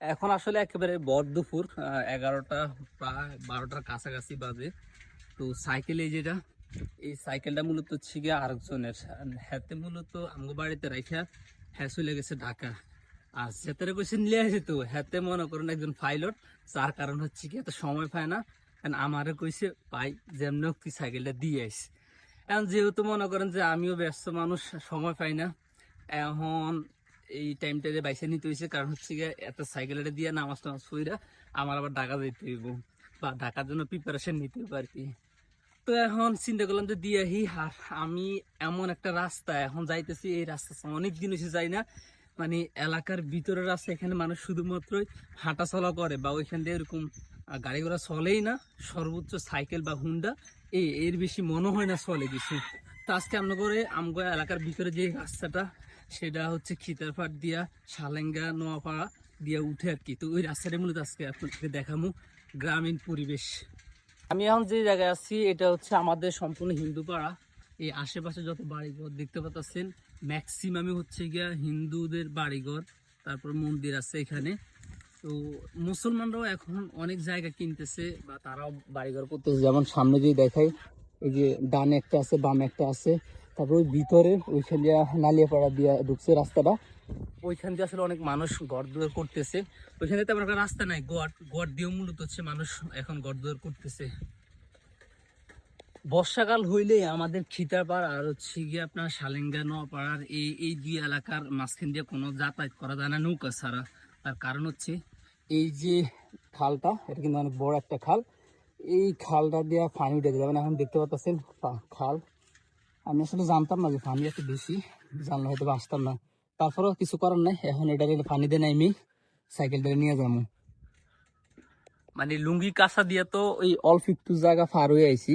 এখন আসলে একেবারে বর দুপুর এগারোটা প্রায় বারোটার কাছাকাছি বাজে। তো সাইকেল এই যেটা, এই সাইকেলটা মূলত গিয়ে আরেকজনের। হাতে মূলত আমগো বাড়িতে রাখা হ্যাঁ চলে গেছে ঢাকা। আর সেতারে কইছে নিয়ে আসে তো হাতে মনে করেন একজন পাইলট যার কারণ হচ্ছে কি এত সময় পায় না। কারণ আমারে কইছে পাই যেমন তুই সাইকেলটা দিয়ে আইস। এখন যেহেতু মনে করেন যে আমিও ব্যস্ত মানুষ, সময় পাই না। এখন এই টাইমটাতে বাইসে নিতে হয়েছে কারণ হচ্ছে গিয়ে এত সাইকেলটা দিয়ে নামাজ টামাজ পইরা আমার আবার ঢাকা যেতে হইব। বা ঢাকার জন্য প্রিপারেশন নিতে হবে আর কি। তো এখন চিন্তা করলাম যে দিয়ে আহি আর আমি এমন একটা রাস্তা, এখন যাইতেছি এই রাস্তা অনেক দিন হয়েছে যাই না। মানে এলাকার ভিতরের রাস্তা, এখানে মানুষ শুধুমাত্রই হাঁটা চলা করে বা ওইখান দিয়ে এরকম গাড়ি ঘোড়া চলেই না। সর্বোচ্চ সাইকেল বা হুন্ডা এই, এর বেশি মনে হয় না চলে কিছু। তো আজকে আমরা করে আমগো এলাকার ভিতরে যে রাস্তাটা সেটা হচ্ছে খিতারপাট দিয়া সালেঙ্গা, নোয়াপাড়া দিয়া উঠে আর কি। তো ওই রাস্তাটা মূলত আজকে আপনাদেরকে দেখামু গ্রামীণ পরিবেশ। আমি এখন যে জায়গায় আছি, এটা হচ্ছে আমাদের সম্পূর্ণ হিন্দু পাড়া এই আশেপাশে যত বাড়িঘর দেখতে পাচ্ছেন ম্যাক্সিমামই হচ্ছে গিয়া হিন্দুদের বাড়িঘর, তারপর মন্দির আছে এখানে। তো মুসলমানরাও এখন অনেক জায়গা কিনতেছে বা তারাও বাড়িঘর করতেছে। যেমন সামনে যদি দেখাই, এই যে ডানে একটা আছে, বামে একটা আছে। তারপর ওই ভিতরে, ওইখান দিয়ে নালিয়াপাড়া দিয়ে ঢুকছে রাস্তাটা। ওইখান দিয়ে আসলে অনেক মানুষ ঘর দুয়ার করতেছে। ওইখানে তেমন একটা রাস্তা নাই গড় গড় দিয়েও মূলত হচ্ছে মানুষ এখন ঘর দুয়ার করতেছে। বর্ষাকাল হইলেই আমাদের খিতাপাড় আর হচ্ছে গিয়ে আপনার সালেঙ্গা নোয়াপাড়ার এই এই দুই এলাকার মাঝখান দিয়ে কোনো যাতায়াত করা যায় না নৌকা ছাড়া। তার কারণ হচ্ছে এই যে খালটা, এটা কিন্তু অনেক বড় একটা খাল। এই খালটা দিয়ে পানি উঠে যাবে এখন দেখতে পাচ্ছেন খাল। আমি আসলে জানতাম না যে পানি এত বেশি। জানলে হয়তো আসতাম না। তারপরেও কিছু করার নাই। এখন এটা দিয়ে নাইমি সাইকেলটা নিয়ে যাব। মানে লুঙ্গি কাঁচা দিয়ে তো ওই অল্প একটু জায়গা পার হয়ে আইছি।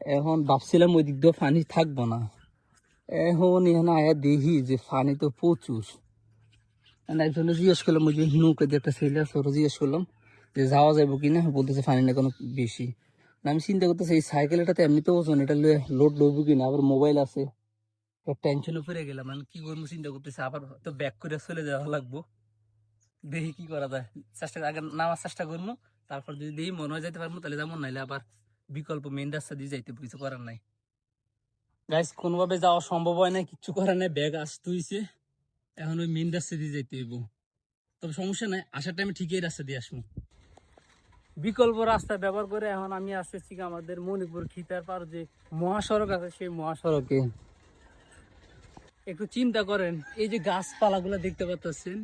এখন ভাবছিলাম ওই দিক দিয়ে পানি থাকব না। এখন এখানে আয়া দেখি যে পানি তো প্রচুর। আমি একজনে জিজ্ঞেস করলাম ওই যে নৌকা দিয়ে একটা ছেলে আছে ওরা জিজ্ঞেস করলাম যে যাওয়া যাব কিনা? বলতেছে পানি না কোনো বেশি। আমি চিন্তা করতেছি, এই সাইকেলটাতে এমনিতে ওজন, এটা লোড লইব কিনা? আবার মোবাইল আছে। টেনশনে পড়ে গেলাম মানে কি করব চিন্তা করতেছি, আবার তো ব্যাক করে চলে যাওয়া লাগবো। দেখি কি করা যায়। চেষ্টা, আগে নামার চেষ্টা করব, তারপর যদি দেখি মনে হয় যাইতে পারব, তাহলে যেমন নাইলে আবার বিকল্প মেন রাস্তা দিয়ে যাইতে কিছু করার নাই। গাইস কোনোভাবে যাওয়া সম্ভব হয় না কিচ্ছু করার নাই ব্যাগ আসতে হইছে। এখন ওই মেন রাস্তা দিয়ে যাইতে হইব। তবে সমস্যা নাই, আসার টাইমে ঠিকই রাস্তা দিয়ে আসব। বিকল্প রাস্তা ব্যবহার করে এখন আমি আসতেছি আমাদের মণিপুর খিতার পার যে মহাসড়ক আছে, সেই মহাসড়কে। একটু চিন্তা করেন, এই যে গাছপালাগুলো দেখতে পাচ্ছেন,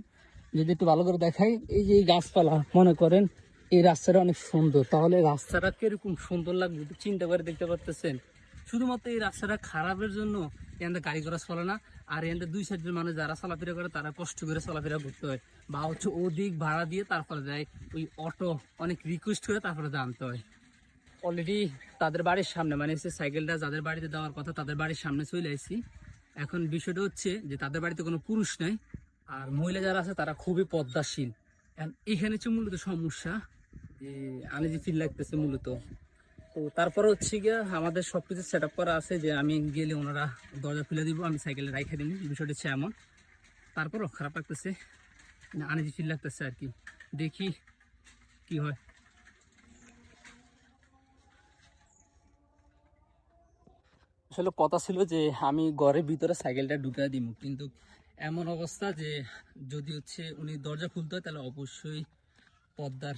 যদি একটু ভালো করে দেখাই, এই যে এই গাছপালা, মনে করেন এই রাস্তাটা অনেক সুন্দর। তাহলে রাস্তাটা কীরকম সুন্দর লাগবে, একটু চিন্তা করে দেখতে পাচ্ছেন শুধুমাত্র এই রাস্তাটা খারাপের জন্য এখানে গাড়ি ঘোড়া চলে না, আর এখানে দুই সাইডের মানুষ যারা চলাফেরা করে, তারা কষ্ট করে চলাফেরা করতে হয়। বা হচ্ছে অধিক ভাড়া দিয়ে তারপরে যায়, ওই অটো, অনেক রিকোয়েস্ট করে তারপরে জানতে হয়। অলরেডি তাদের বাড়ির সামনে মানে হচ্ছে সাইকেলটা যাদের বাড়িতে দেওয়ার কথা, তাদের বাড়ির সামনে চলে আসছি এখন বিষয়টা হচ্ছে যে তাদের বাড়িতে কোনো পুরুষ নাই, আর মহিলা যারা আছে, তারা খুবই পদ্মাশীল এখন এখানে হচ্ছে মূলত সমস্যা, যে আমি যে ফিল লাগতেছে মূলত তো তারপর হচ্ছে গিয়ে আমাদের সব কিছু সেট আপ করা আছে যে আমি গেলে ওনারা দরজা খুলে দিব, আমি সাইকেলে রাইখে দিব বিষয়টা হচ্ছে এমন। তারপরও খারাপ লাগতেছে আনিজি ফিল লাগতেছে আর কি। দেখি কি হয়। আসলে কথা ছিল যে আমি ঘরের ভিতরে সাইকেলটা ঢুকা দিব কিন্তু এমন অবস্থা যে যদি হচ্ছে উনি দরজা খুলতে হয়, তাহলে অবশ্যই পদ্মার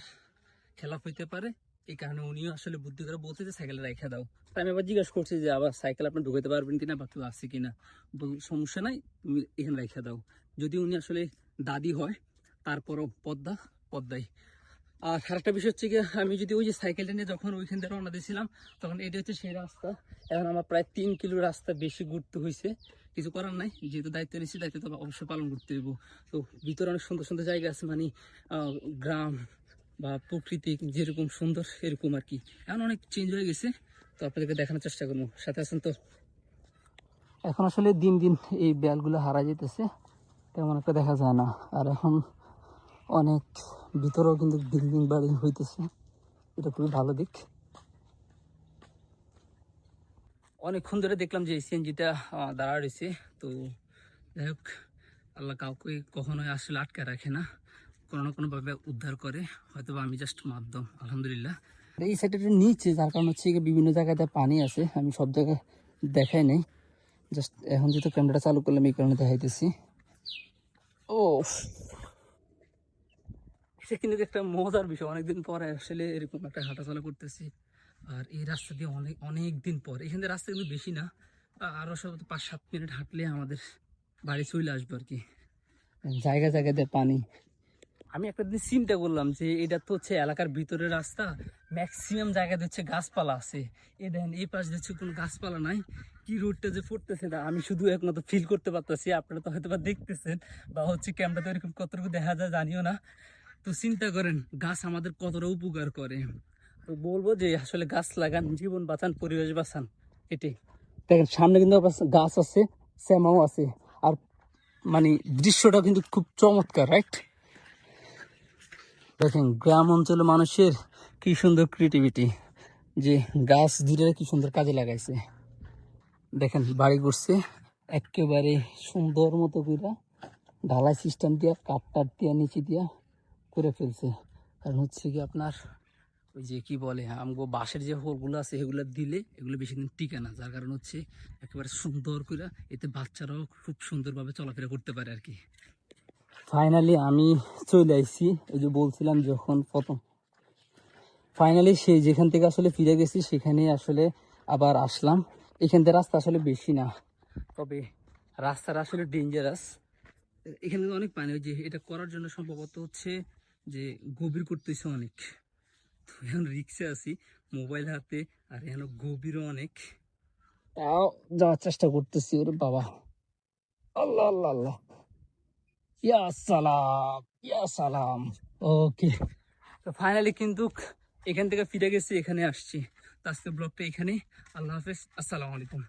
খেলাপ হইতে পারে। এই কারণে উনিও আসলে বুদ্ধি করে বলছে যে সাইকেল রেখে দাও। তাই আমি আবার জিজ্ঞাসা করছি যে, আবার সাইকেল আপনি ঢুকাতে পারবেন কিনা বা কেউ আছে কিনা? সমস্যা নাই, তুমি এখানে রেখে দাও। যদি উনি আসলে দাদি হয়, তারপরও পদ্মা, পদ্মাই। আর আরেকটা বিষয় হচ্ছে কি আমি যদি ওই যে সাইকেলটা নিয়ে যখন ওইখান থেকে রওনা দিয়েছিলাম, তখন এটা হচ্ছে সেই রাস্তা। এখন আমার প্রায় তিন কিলো রাস্তা বেশি ঘুরতে হয়েছে কিছু করার নাই, যেহেতু দায়িত্ব নিচ্ছি দায়িত্ব তো অবশ্যই পালন করতে হইব। তো ভিতরে অনেক সুন্দর সুন্দর জায়গা আছে মানে গ্রাম বা প্রকৃতি যেরকম সুন্দর এরকম আর কি। এখন অনেক চেঞ্জ হয়ে গেছে, তো আপনাদেরকে দেখানোর চেষ্টা করব। সাথে আছেন তো? এখন আসলে দিন দিন এই বেলগুলো হারা যেতেছে তেমন একটা দেখা যায় না। আর এখন অনেক ভিতরেও কিন্তু বিল্ডিং বাড়ি হইতেছে, এটা খুবই ভালো দিক। অনেকক্ষণ ধরে দেখলাম যে সিএনজিটা দাঁড়া রয়েছে, তো যাই হোক, আল্লাহ কাউকে কখনোই আসলে আটকে রাখে না। কোনো না কোনোভাবে উদ্ধার করে হয়তো আমি জাস্ট মাধ্যম আলহামদুলিল্লাহ। এই একটু নিচে, যার কারণ হচ্ছে বিভিন্ন জায়গাতে পানি আছে, আমি সব জায়গায় দেখাই নাই। জাস্ট এখন যেহেতু ক্যামেরাটা চালু করলাম, এই কারণে দেখাইতেছি। ও এটা কিন্তু একটা মজার বিষয়, অনেকদিন পরে আসলে এরকম একটা হাঁটাচলা করতেছি। আর এই রাস্তা দিয়ে অনেক অনেক দিন পর, এখান থেকে রাস্তা কিন্তু বেশি না আরও সব পাঁচ সাত মিনিট হাঁটলে আমাদের বাড়ি চলে আসবে আর কি। জায়গা জায়গাতে পানি। আমি একটা দিন চিন্তা করলাম যে এটা তো হচ্ছে এলাকার ভিতরের রাস্তা ম্যাক্সিমাম জায়গাতে হচ্ছে গাছপালা আছে। এ দেখেন, এই পাশ দিয়ে হচ্ছে কোনো গাছপালা নাই। কি রোডটা যে পড়তেছে না, আমি শুধু একমাত্র ফিল করতে পারতেছি, আপনারা তো হয়তো বা দেখতেছেন বা হচ্ছে ক্যামেরাতে এরকম কতটুকু দেখা যায় জানিও না। তো চিন্তা করেন, গাছ আমাদের কতটা উপকার করে। তো বলব যে আসলে গাছ লাগান, জীবন বাঁচান, পরিবেশ বাঁচান, এটাই। দেখেন, সামনে কিন্তু গাছ আছে, শ্যামাও আছে। আর মানে দৃশ্যটা কিন্তু খুব চমৎকার রাইট দেখেন, গ্রাম অঞ্চলে মানুষের কি সুন্দর ক্রিয়েটিভিটি যে গাছ ধীরে কি সুন্দর কাজে লাগাইছে। দেখেন, বাড়ি করছে একেবারে সুন্দর মতো করে ঢালাই সিস্টেম দিয়া কাঠটার দিয়া, নিচে দিয়া করে ফেলছে। কারণ হচ্ছে কি আপনার, ওই যে কি বলে, আমগো বাঁশের যে হোলগুলো আছে, এগুলো দিলে এগুলো বেশি দিন টিকে না। যার কারণ হচ্ছে একেবারে সুন্দর করে এতে বাচ্চারাও খুব সুন্দরভাবে চলাফেরা করতে পারে আর কি। ফাইনালি আমি চলে আইছি। ওই যে বলছিলাম যখন প্রথম। ফাইনালি সে যেখান থেকে আসলে ফিরে গেছি, সেখানে আসলে আবার আসলাম। এখান থেকে রাস্তা আসলে বেশি না। তবে রাস্তাটা আসলে ডেঞ্জারাস এখানে অনেক পানি, ওই যে এটা করার জন্য সম্ভবত হচ্ছে যে গভীর করতেছে অনেক। তো এখন রিক্সে আছি মোবাইল হাতে, আর এখন গভীরও অনেক। তাও যাওয়ার চেষ্টা করতেছি, ওরে বাবা। আল্লাহ আল্লাহ আল্লাহ। ইয়া ইয়া সালাম। ওকে তো ফাইনালি কিন্তু এখান থেকে ফিরে গেছি, এখানে আসছি। তো আজকে ব্লগটা এখানে আল্লাহ হাফেজ, আসসালামু আলাইকুম।